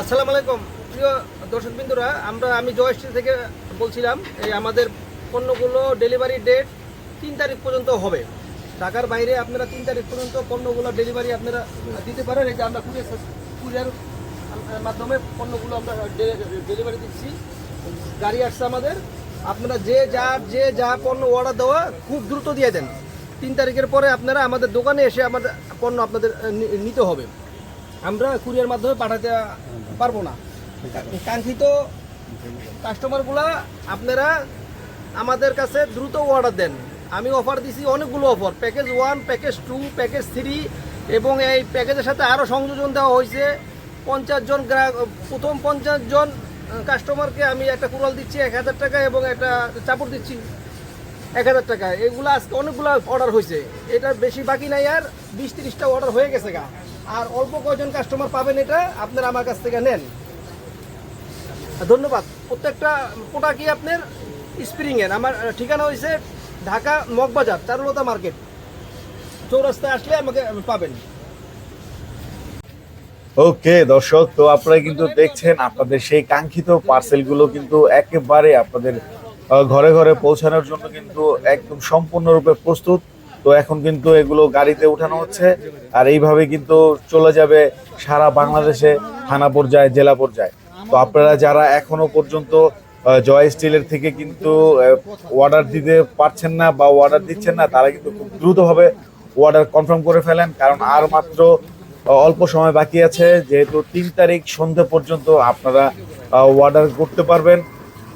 আসসালামু আলাইকুম। প্রিয় দর্শক বিন্দুরা আমরা আমি জয়শ্রী থেকে বলছিলাম, এই আমাদের পণ্যগুলো ডেলিভারি ডেট তিন তারিখ পর্যন্ত হবে। ঢাকার বাইরে আপনারা তিন তারিখ পর্যন্ত পণ্যগুলো ডেলিভারি আপনারা দিতে পারেন। এই যে আমরা কুরিয়ার কুরিয়ার মাধ্যমে পণ্যগুলো আমরা ডেলিভারি দিচ্ছি। গাড়ি আসছে আমাদের। আপনারা যে যা যে যা পণ্য অর্ডার দেওয়া, খুব দ্রুত দিয়ে দেন। তিন তারিখের পরে আপনারা আমাদের দোকানে এসে আমাদের পণ্য আপনাদের নিতে হবে। আমরা কুরিয়ার মাধ্যমে পাঠাতে পারব না। কাঙ্ক্ষিত কাস্টমারগুলা আপনারা আমাদের কাছে দ্রুত অর্ডার দেন। আমি অফার দিছি অনেকগুলো offer package one package two package three এবং এই প্যাকেজের সাথে আরও সংযোজন দেওয়া হয়েছে। পঞ্চাশ জন গ্রাহক, প্রথম পঞ্চাশ জন কাস্টমারকে আমি একটা কুড়াল দিচ্ছি এক হাজার টাকা এবং একটা চাপড় দিচ্ছি এক হাজার টাকা। এগুলো আজকে অনেকগুলো অর্ডার হয়েছে। এটা বেশি বাকি নাই আর বিশ তিরিশটা অর্ডার হয়ে গেছে গা। আর অল্প কয়জন কাস্টমার পাবেন এটা আপনারা আমার কাছ থেকে নেন। ধন্যবাদ। প্রত্যেকটা প্রোডাক্টই আপনার স্প্রিংয়ের আমার ঠিকানা হয়েছে ঢাকা মগবাজার চারুলতা মার্কেট। চৌরাস্তায় আসলে আমাকে পাবেন। ওকে, দর্শক, তো আপনারা কিন্তু দেখছেন, আপনাদের সেই কাঙ্ক্ষিত পার্সেলগুলো কিন্তু একেবারে আপনাদের ঘরে ঘরে পৌঁছানোর জন্য কিন্তু একদম সম্পূর্ণরূপে প্রস্তুত। তো এখন কিন্তু এগুলো গাড়িতে উঠানো হচ্ছে আর এইভাবে কিন্তু চলে যাবে সারা বাংলাদেশে থানা পর্যায়ে, জেলা পর্যায়ে। তো আপনারা যারা এখনও পর্যন্ত জয় স্টিলের থেকে কিন্তু অর্ডার দিতে পারছেন না বা অর্ডার দিচ্ছেন না, তারা কিন্তু খুব দ্রুতভাবে অর্ডার কনফার্ম করে ফেলেন। কারণ আর মাত্র অল্প সময় বাকি আছে, যেহেতু তিন তারিখ সন্ধ্যে পর্যন্ত আপনারা অর্ডার করতে পারবেন।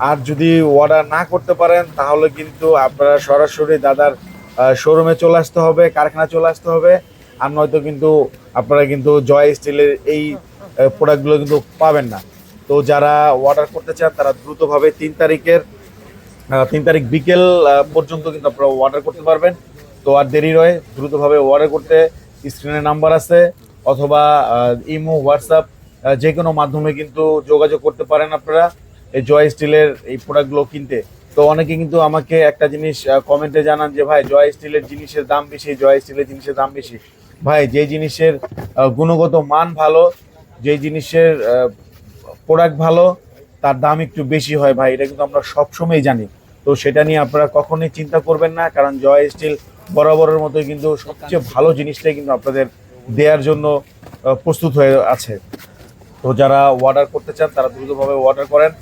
আর যদি অর্ডার না করতে পারেন, তাহলে কিন্তু আপনারা সরাসরি দাদার শোরুমে চলে আসতে হবে কারখানা চলে আসতে হবে। আর নয়তো কিন্তু আপনারা কিন্তু জয় স্টিলের এই প্রোডাক্টগুলো কিন্তু পাবেন না। তো যারা অর্ডার করতে চান, তারা দ্রুতভাবে তিন তারিখের তিন তারিখ বিকেল পর্যন্ত কিন্তু আপনারা অর্ডার করতে পারবেন। তো আর দেরি নয়, দ্রুতভাবে অর্ডার করতে স্ক্রিনে নাম্বার আছে, অথবা ইমো, হোয়াটসঅ্যাপ যে কোনো মাধ্যমে কিন্তু যোগাযোগ করতে পারেন আপনারা এই জয় স্টিলের এই প্রোডাক্টগুলো কিনতে। তো অনেকে কিন্তু আমাকে একটা জিনিস কমেন্টে জানান যে, ভাই, জয় স্টিলের জিনিসের দাম বেশি, জয় স্টিলের জিনিসের দাম বেশি। ভাই, যে জিনিসের গুণগত মান ভালো, যে জিনিসের প্রোডাক্ট ভালো, তার দাম একটু বেশি হয়, ভাই, এটা কিন্তু আমরা সবসময় জানি। তো সেটা নিয়ে আপনারা কখনোই চিন্তা করবেন না, কারণ জয় স্টিল বরাবরের মতোই কিন্তু সবচেয়ে ভালো জিনিসটাই কিন্তু আপনাদের দেওয়ার জন্য প্রস্তুত হয়ে আছে। তো যারা অর্ডার করতে চান, তারা দ্রুতভাবে অর্ডার করেন।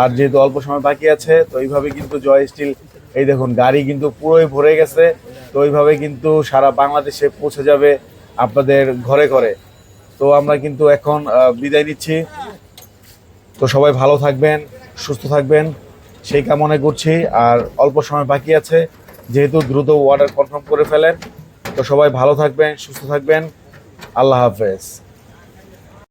আর যেহেতু অল্প সময় বাকি আছে, তো এইভাবে কিন্তু জয় স্টিল, এই দেখুন, গাড়ি কিন্তু পুরোই ভরে গেছে, তো এইভাবে কিন্তু সারা বাংলাদেশে পৌঁছে যাবে আপনাদের ঘরে ঘরে। তো আমরা কিন্তু এখন বিদায় নিচ্ছি। তো সবাই ভালো থাকবেন, সুস্থ থাকবেন, সেই কামনা করছি। আর অল্প সময় বাকি আছে, যেহেতু দ্রুত অর্ডার কনফার্ম করে ফেলেন, তো সবাই ভালো থাকবেন, সুস্থ থাকবেন। আল্লাহ হাফেজ।